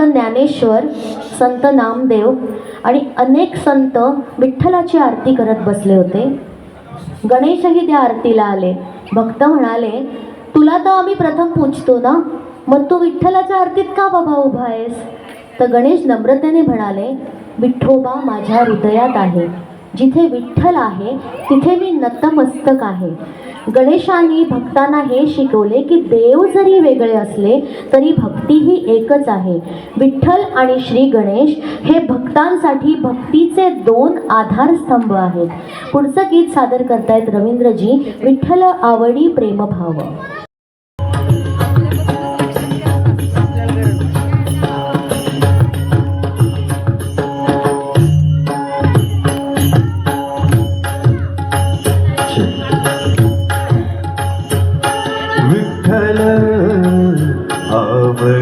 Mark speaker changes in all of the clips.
Speaker 1: ज्ञानेश्वर संत नामदेव आणि अनेक संत विठ्ठलाची आरती करत बसले होते. गणेशही त्या आरतीला आले. भक्त म्हणाले तुला तर आम्ही प्रथम पूजतो ना? मग तू विठ्ठलाच्या आरतीत का बाबा उभा आहेस? तर गणेश नम्रतेने म्हणाले विठ्ठोबा माझ्या हृदयात आहे. जिथे विठ्ठल आहे तिथे मी नतमस्तक आहे. गणेशांनी भक्तांना हे शिकवले की देव जरी वेगळे असले तरी भक्ती ही एकच आहे. विठ्ठल आणि श्री गणेश हे भक्तांसाठी भक्तीचे दोन आधारस्तंभ आहेत. पुढचं गीत सादर करतायत रवींद्रजी विठ्ठल आवडी प्रेमभाव.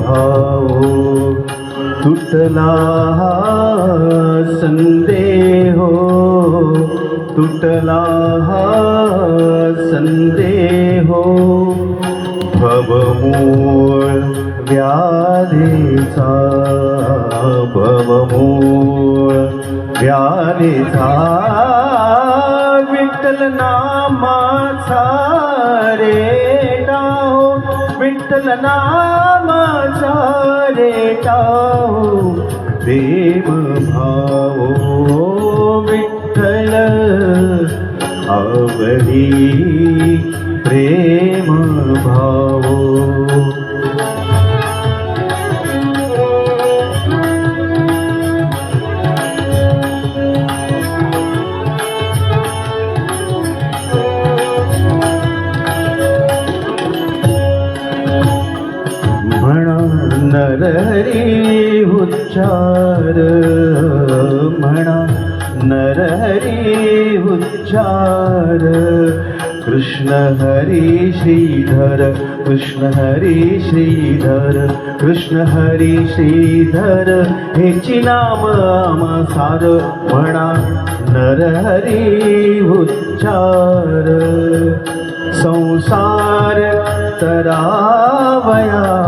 Speaker 2: भावो तुटला हा संदेहो तुटला हा संदेहो. भवमूळ व्याधीचा भवमूळ व्याधीचा विठ्ठल नामाचा रे डाहो विठ्ठल नामाचा रे टाहो प्रेम भावो विठ्ठल आवडी प्रेम नरहरी उच्चार म्हणा. नरहरी उच्चार. कृष्ण हरी श्रीधर कृष्ण हरी श्रीधर कृष्ण हरी श्रीधर हेची नाम सार म्हणा. नरहरी उच्चार. संसार तरावया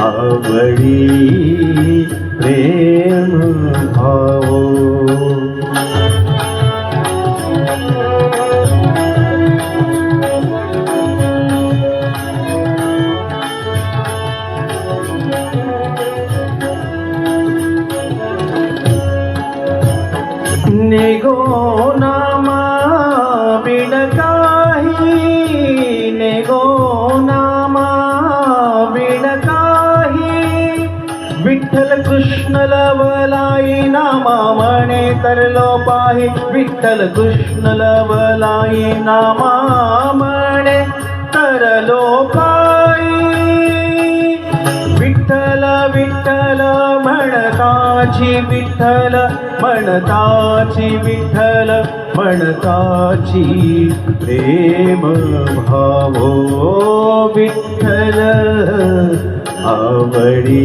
Speaker 2: आवडी प्रेम भावो निगो कृष्ण लवलाई नामा म्हणे तरलो पाही विठ्ठल कृष्ण लवलाई नामा म्हणे तरलो पाई विठ्ठल विठ्ठल म्हणताची विठ्ठल म्हणताची विठ्ठल म्हणताची प्रेम भावो विठ्ठल आवडी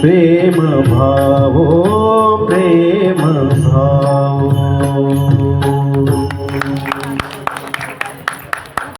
Speaker 2: प्रेम भावो प्रेम